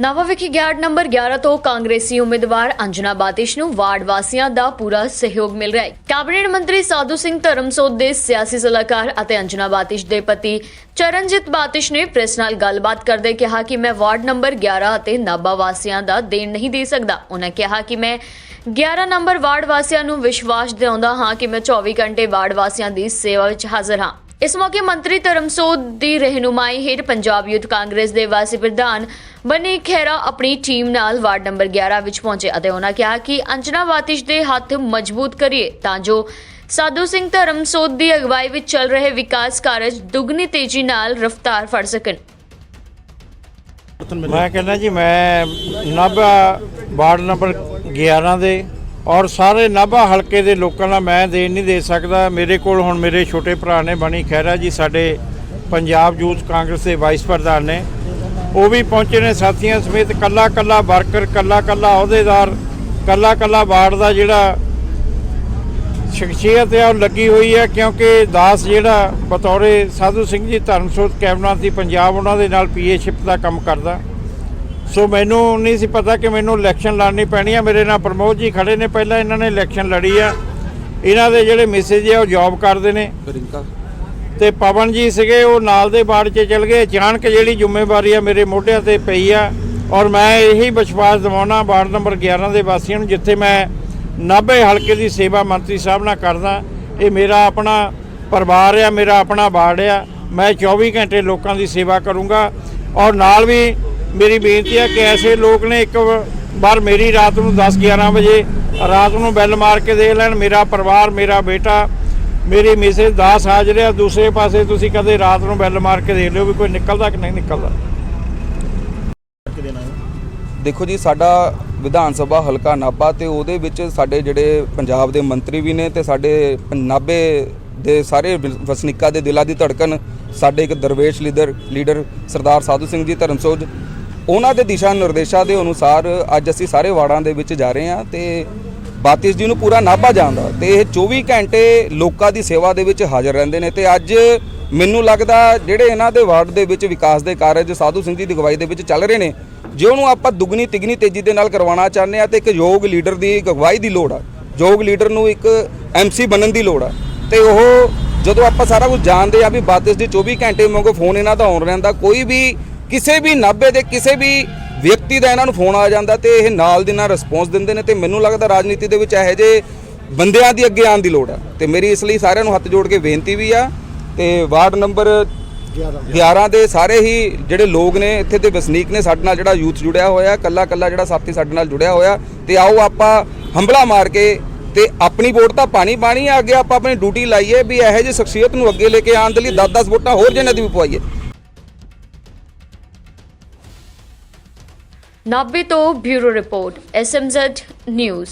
ਨਵਾਂ ਵਿਖੇ ਗਿਆਰਡ ਨੰਬਰ 11 ਤੋਂ ਕਾਂਗਰਸੀ ਉਮੀਦਵਾਰ ਅੰਜਨਾ ਬਾਤਿਸ਼ ਨੂੰ ਵਾਰਡ ਵਾਸੀਆਂ ਦਾ ਪੂਰਾ ਸਹਿਯੋਗ ਮਿਲ ਰਿਹਾ ਹੈ ਕੈਬਨਿਟ ਮੰਤਰੀ ਸਾਧੂ ਸਿੰਘ ਧਰਮਸੋਤ ਦੇ ਸਿਆਸੀ ਸਲਾਹਕਾਰ ਅਤੇ ਅੰਜਨਾ ਬਾਤਿਸ਼ ਦੇ ਪਤੀ ਚਰਨਜੀਤ ਬਾਤਿਸ਼ ਨੇ ਪ੍ਰੈਸ ਨਾਲ ਗੱਲਬਾਤ ਕਰਦੇ ਕਿਹਾ ਕਿ ਮੈਂ ਵਾਰਡ ਨੰਬਰ 11 ਅਤੇ ਨਾਭਾ ਵਾਸੀਆਂ ਦਾ ਦੇਣ ਨਹੀਂ ਦੇ ਸਕਦਾ ਉਹਨਾਂ ਕਿਹਾ ਕਿ ਮੈਂ 11 ਨੰਬਰ ਵਾਰਡ ਵਾਸੀਆਂ ਨੂੰ ਵਿਸ਼ਵਾਸ ਦਿਵਾਉਂਦਾ ਹਾਂ ਕਿ ਮੈਂ 24 ਘੰਟੇ ਵਾਰਡ ਵਾਸੀਆਂ ਦੀ ਸੇਵਾ ਵਿੱਚ ਹਾਜ਼ਰ ਹਾਂ ਇਸ ਮੌਕੇ ਮੰਤਰੀ ਧਰਮਸੋਤ ਦੀ ਰਹਿਨੁਮਾਈ ਹੇਠ ਪੰਜਾਬ ਯੂਥ ਕਾਂਗਰਸ ਦੇ ਵਾਸੀ ਪ੍ਰਧਾਨ ਬਨੀ ਖੇਰਾ ਆਪਣੀ ਟੀਮ ਨਾਲ ਵਾਰਡ ਨੰਬਰ 11 ਵਿੱਚ ਪਹੁੰਚੇ ਅਤੇ ਉਹਨਾਂ ਕਿਹਾ ਕਿ ਅੰਜਨਾ ਬਾਤਿਸ਼ ਦੇ ਹੱਥ ਮਜ਼ਬੂਤ ਕਰੀਏ ਤਾਂ ਜੋ ਸਾਧੂ ਸਿੰਘ ਧਰਮਸੋਤ ਦੀ ਅਗਵਾਈ ਵਿੱਚ ਚੱਲ ਰਹੇ ਵਿਕਾਸ ਕਾਰਜ ਦੁੱਗਣੀ ਤੇਜ਼ੀ ਨਾਲ ਰਫ਼ਤਾਰ ਫੜ ਸਕਣ। ਮੈਂ ਕਹਿੰਦਾ ਜੀ, ਮੈਂ ਨਾਭਾ ਵਾਰਡ ਨੰਬਰ 11 ਦੇ ਔਰ ਸਾਰੇ ਨਾਭਾ ਹਲਕੇ ਦੇ ਲੋਕਾਂ ਦਾ ਮੈਂ ਦੇਣ ਨਹੀਂ ਦੇ ਸਕਦਾ। ਮੇਰੇ ਕੋਲ ਹੁਣ ਮੇਰੇ ਛੋਟੇ ਭਰਾ ਨੇ ਬਣੀ ਖਹਿਰਾ ਜੀ, ਸਾਡੇ ਪੰਜਾਬ ਯੂਥ ਕਾਂਗਰਸ ਦੇ ਵਾਈਸ ਪ੍ਰਧਾਨ ਨੇ। ਉਹ ਵੀ ਪਹੁੰਚੇ ਨੇ ਸਾਥੀਆਂ ਸਮੇਤ। ਕੱਲਾ ਕੱਲਾ ਵਰਕਰ ਕੱਲਾ ਕੱਲਾ ਅਹੁਦੇਦਾਰ ਕੱਲਾ ਕੱਲਾ ਵਾਰਡ ਦਾ ਜਿਹੜਾ ਸ਼ਖਸੀਅਤ ਹੈ ਉਹ ਲੱਗੀ ਹੋਈ ਹੈ ਕਿਉਂਕਿ ਦਾਸ ਜਿਹੜਾ ਬਤੌਰੇ ਸਾਧੂ ਸਿੰਘ ਜੀ, ਧਰਮਸੋਤ ਕੈਬਨਿਟ ਦੀ ਪੰਜਾਬ, ਉਹਨਾਂ ਦੇ ਨਾਲ ਪੀਏਸ਼ਿਪ ਦਾ ਕੰਮ ਕਰਦਾ। ਸੋ ਮੈਨੂੰ ਨਹੀਂ ਸੀ ਪਤਾ ਕਿ ਮੈਨੂੰ ਇਲੈਕਸ਼ਨ ਲੜਨੀ ਪੈਣੀ ਆ। ਮੇਰੇ ਨਾਲ ਪ੍ਰਮੋਦ ਜੀ ਖੜੇ ਨੇ। ਪਹਿਲਾਂ ਇਹਨਾਂ ਨੇ ਇਲੈਕਸ਼ਨ ਲੜੀ ਆ। ਇਹਨਾਂ ਦੇ ਜਿਹੜੇ ਮੈਸੇਜ ਆ ਉਹ ਜੌਬ ਕਰਦੇ ਨੇ। ਤੇ ਪਵਨ ਜੀ ਸੀਗੇ ਉਹ ਨਾਲ ਦੇ ਬਾੜ 'ਚ ਚਲ ਗਏ। ਅਚਾਨਕ ਜਿਹੜੀ ਜ਼ਿੰਮੇਵਾਰੀ ਆ ਮੇਰੇ ਮੋਢਿਆਂ ਤੇ ਪਈ ਆ। ਔਰ ਮੈਂ ਇਹੀ ਵਿਸ਼ਵਾਸ ਦਿਵਾਉਣਾ ਵਾਰਡ ਨੰਬਰ 11 ਦੇ ਵਾਸੀਆਂ ਨੂੰ ਜਿੱਥੇ ਮੈਂ 90 ਹਲਕੇ ਦੀ ਸੇਵਾ ਮੰਤਰੀ ਸਾਹਿਬ ਨਾਲ ਕਰਦਾ। ਇਹ ਮੇਰਾ ਆਪਣਾ ਪਰਿਵਾਰ ਆ ਮੇਰਾ ਆਪਣਾ ਵਾਰਡ ਆ। ਮੈਂ 24 ਘੰਟੇ ਲੋਕਾਂ ਦੀ ਸੇਵਾ ਕਰੂੰਗਾ। ਔਰ ਨਾਲ ਵੀ ਮੇਰੀ ਬੇਨਤੀ ਹੈ ਕਿ ਐਸੇ ਲੋਕ ਨੇ ਇੱਕ ਵਾਰ ਮੇਰੀ ਰਾਤ ਨੂੰ 10 11 ਵਜੇ ਰਾਤ ਨੂੰ ਬੈਲ ਮਾਰ ਕੇ ਦੇ ਲੈਣ, ਮੇਰਾ ਪਰਿਵਾਰ, ਮੇਰਾ ਬੇਟਾ, ਮੇਰੀ ਮਿਸਿਸ ਦਾਸ ਹਾਜ਼ਰ ਆ, ਦੂਸਰੇ ਪਾਸੇ ਤੁਸੀਂ ਕਦੇ ਰਾਤ ਨੂੰ ਬੈਲ ਮਾਰ ਕੇ ਦੇਖ ਲਿਓ ਵੀ ਕੋਈ ਨਿਕਲਦਾ ਕਿ ਨਹੀਂ ਨਿਕਲਦਾ। ਦੇਖੋ ਜੀ, ਸਾਡਾ ਵਿਧਾਨ ਸਭਾ ਹਲਕਾ ਨਾਭਾ ਤੇ ਉਹਦੇ ਵਿੱਚ ਸਾਡੇ ਜਿਹੜੇ ਪੰਜਾਬ ਦੇ ਮੰਤਰੀ ਵੀ ਨੇ ਤੇ ਸਾਡੇ ਨਾਭੇ ਦੇ ਸਾਰੇ ਵਸਨੀਕਾਂ ਦੇ ਦਿਲਾਂ ਦੀ ਧੜਕਨ ਸਾਡੇ ਇੱਕ ਦਰਵੇਸ਼ ਲੀਡਰ ਲੀਡਰ ਸਰਦਾਰ ਸਾਧੂ ਸਿੰਘ ਜੀ ਧਰਮਸੋਜ ਉਹਨਾਂ ਦੇ ਦਿਸ਼ਾ ਨਿਰਦੇਸ਼ਾਂ ਦੇ ਅਨੁਸਾਰ ਅੱਜ ਅਸੀਂ ਸਾਰੇ ਵਾਰਡਾਂ ਦੇ ਵਿੱਚ ਜਾ ਰਹੇ ਹਾਂ ਤੇ ਬਾਤਿਸ਼ ਜੀ ਨੂੰ ਪੂਰਾ ਨਾਭਾ ਜਾਂਦਾ ਤੇ ਇਹ 24 ਘੰਟੇ ਲੋਕਾਂ ਦੀ ਸੇਵਾ ਦੇ ਵਿੱਚ ਹਾਜ਼ਰ ਰਹਿੰਦੇ ਨੇ ਤੇ ਅੱਜ ਮੈਨੂੰ ਲੱਗਦਾ ਜਿਹੜੇ ਇਹਨਾਂ ਦੇ ਵਾਰਡ ਦੇ ਵਿੱਚ ਵਿਕਾਸ ਦੇ ਕਾਰਜ ਸਾਧੂ ਸਿੰਘ ਜੀ ਦੀ ਅਗਵਾਈ ਦੇ ਵਿੱਚ ਚੱਲ ਰਹੇ ਨੇ, ਜੇ ਉਹਨੂੰ ਆਪਾਂ ਦੁੱਗਣੀ ਤਿਗਣੀ ਤੇਜ਼ੀ ਦੇ ਨਾਲ ਕਰਵਾਉਣਾ ਚਾਹੁੰਦੇ ਆ ਤੇ ਇੱਕ ਯੋਗ ਲੀਡਰ ਦੀ ਅਗਵਾਈ ਦੀ ਲੋੜ ਆ, ਯੋਗ ਲੀਡਰ ਨੂੰ ਇੱਕ ਐਮਸੀ ਬਣਨ ਦੀ ਲੋੜ ਆ, ਤੇ ਉਹ ਜਦੋਂ ਆਪਾਂ ਸਾਰਾ ਕੁਝ ਜਾਣਦੇ ਆ ਵੀ ਬਾਤਿਸ਼ ਦੇ 24 ਘੰਟੇ ਮੰਗੋ ਫੋਨ ਇਹਨਾਂ ਦਾ ਆਉਣ ਰਹਿੰਦਾ, ਕੋਈ ਵੀ ਕਿਸੇ ਵੀ ਨਾਭੇ ਦੇ ਕਿਸੇ ਵੀ ਵਿਅਕਤੀ ਦਾ ਇਹਨਾਂ ਨੂੰ ਫੋਨ ਆ ਜਾਂਦਾ ਤੇ ਇਹ ਨਾਲ ਦੀ ਨਾਲ ਰਿਸਪੌਂਸ ਦਿੰਦੇ ਨੇ ਤੇ ਮੈਨੂੰ ਲੱਗਦਾ ਰਾਜਨੀਤੀ ਦੇ ਵਿੱਚ ਇਹੋ ਜਿਹੇ ਬੰਦਿਆਂ ਦੀ ਅੱਗੇ ਆਉਣ ਦੀ ਲੋੜ ਆ। ਤੇ ਮੇਰੀ ਇਸ ਲਈ ਸਾਰਿਆਂ ਨੂੰ ਹੱਥ ਜੋੜ ਕੇ ਬੇਨਤੀ ਵੀ ਆ ਤੇ ਵਾਰਡ ਨੰਬਰ 11 ਦੇ ਸਾਰੇ ਹੀ ਜਿਹੜੇ ਲੋਕ ਨੇ ਇੱਥੇ ਦੇ ਵਸਨੀਕ ਨੇ ਸਾਡੇ ਨਾਲ ਜਿਹੜਾ ਯੂਥ ਜੁੜਿਆ ਹੋਇਆ ਕੱਲਾ ਕੱਲਾ ਜਿਹੜਾ ਸਾਥੀ ਸਾਡੇ ਨਾਲ ਜੁੜਿਆ ਹੋਇਆ, ਤੇ ਆਓ ਆਪਾਂ ਹੰਬਲਾ ਮਾਰ ਕੇ ਤੇ ਆਪਣੀ ਵੋਟ ਤਾਂ ਪਾਣੀ ਪਾਣੀ ਆ, ਅੱਗੇ ਆਪਾਂ ਆਪਣੀ ਡਿਊਟੀ ਲਾਈਏ ਵੀ ਇਹੋ ਜਿਹੀ ਸ਼ਖਸੀਅਤ ਨੂੰ ਅੱਗੇ ਲੈ ਕੇ ਆਉਣ ਦੇ ਲਈ 10-10 ਵੋਟਾਂ ਹੋਰ ਜਿਹਨਾਂ ਦੀ ਵੀ ਪਵਾਈਏ। ਨਾਭੇ ਤੋਂ ਬਿਊਰੋ ਰਿਪੋਰਟ ਐਸਐਮਜ਼ੈਡ ਨਿਊਜ਼।